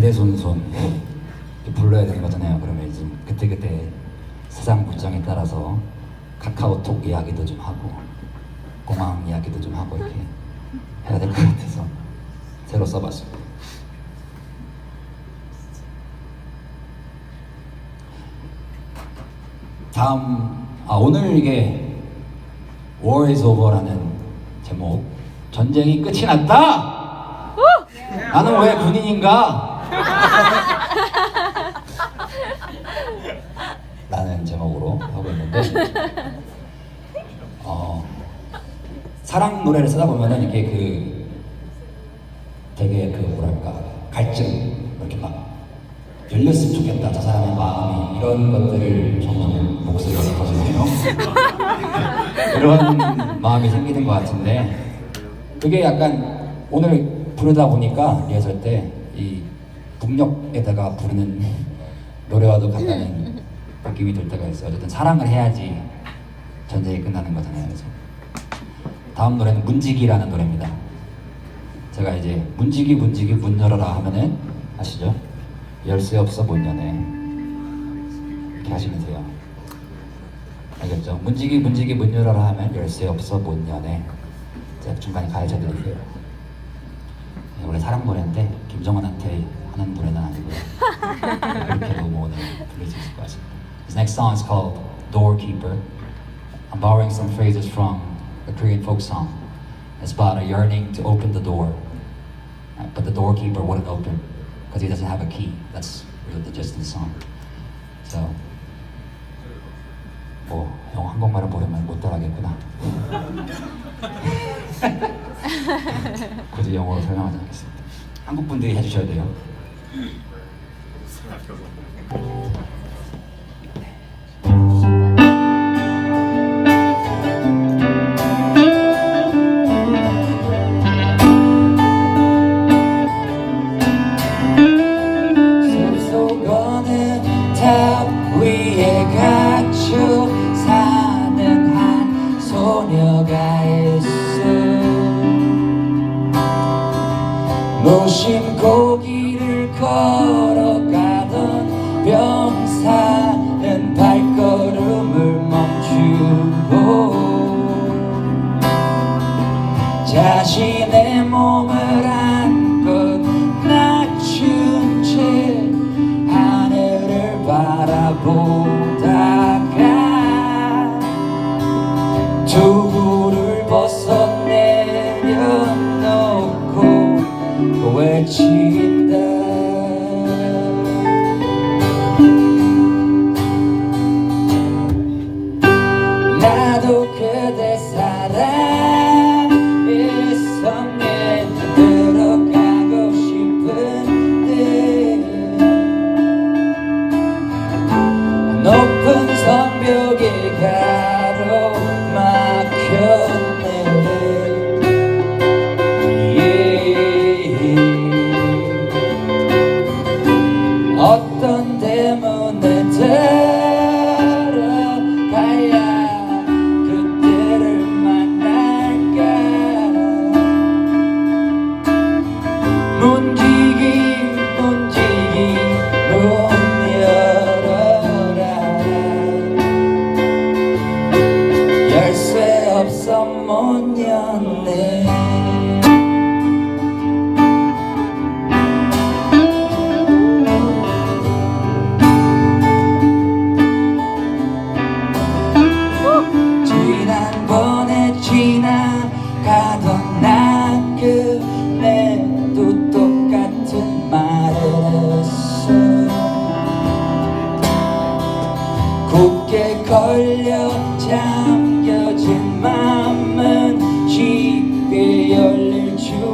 대대손손 불러야 되는 거잖아요. 그러면 이제 그때그때 세상 물정에 따라서 카카오톡 이야기도 좀 하고 공항 이야기도 좀 하고 이렇게 해야 될 것 같아서 새로 써봤습니다. 다음 아 오늘 이게 War is Over라는 제목 전쟁이 끝이 났다. 나는 왜 군인인가? 라는 제목으로 하고 있는데. 어, 사랑 노래를 쓰다 보면은 이게 그 되게 그 뭐랄까 갈증 이렇게 막 열렸으면 좋겠다 저 사람의 마음이 이런 것들을 정말 목소리가 터지네요. 이런 마음이 생기는 것 같은데. 그게 약간 오늘 부르다 보니까 리허설 때이 북녘에다가 부르는 노래와도 같다는 느낌이 들 때가 있어요. 어쨌든 사랑을 해야지 전쟁이 끝나는 거잖아요. 그래서 다음 노래는 문지기라는 노래입니다. 제가 이제 문지기 문지기 문 열어라 하면은 아시죠? 열쇠 없어 못 여네. 이렇게 하시면 돼요. 알겠죠? 문지기 문지기 문 열어라 하면 열쇠 없어 못 여네. 제가 중간에 가르쳐 드릴게요. 네, 원래 사랑 노래인데 김정은한테 하는 노래는 아니고요 그렇게도 뭐 오늘 부를 수 있을 것 같습니다 This next song is called Doorkeeper I'm borrowing some phrases from a Korean folk song It's about a yearning to open the door Uh, but the doorkeeper wouldn't open because he doesn't have a key. That's really the gist of the song. So, 뭐, 형 한국말을 모르면 못 따라하겠구나. 굳이 영어로 설명하지 않겠습니다. 한국 분들이 해주셔야 돼요. 소녀가 있어 무심 자신의 몸을 한껏 낮춘 채 하늘을 바라보다가 두부를 벗어 내려놓고 외친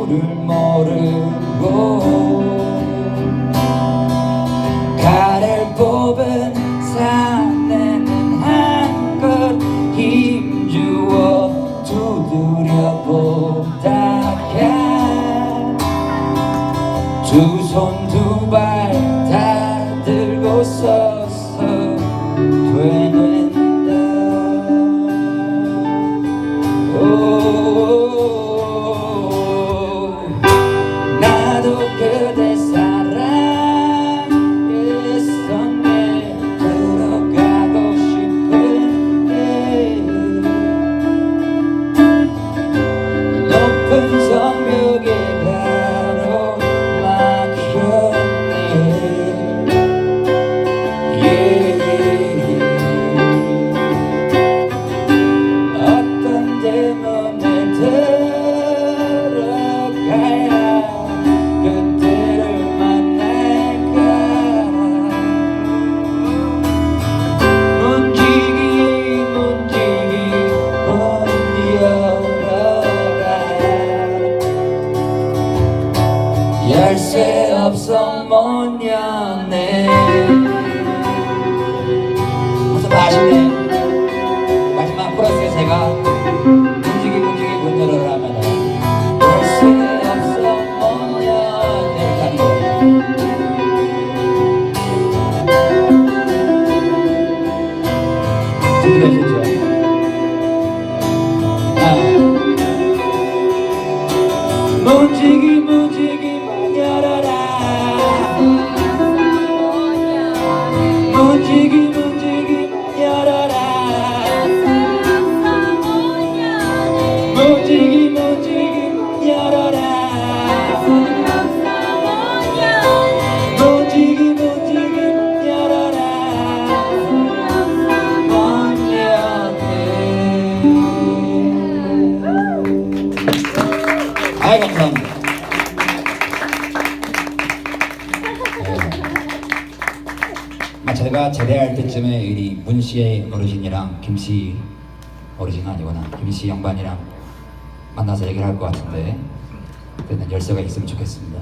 줄을 모르 열쇠 없어 못 여네 제대할 때쯤에 이 문씨의 어르신이랑 김 씨 어르신은 아니구나. 김 씨 양반이랑 만나서 얘기를 할 것 같은데 그때는 열쇠가 있으면 좋겠습니다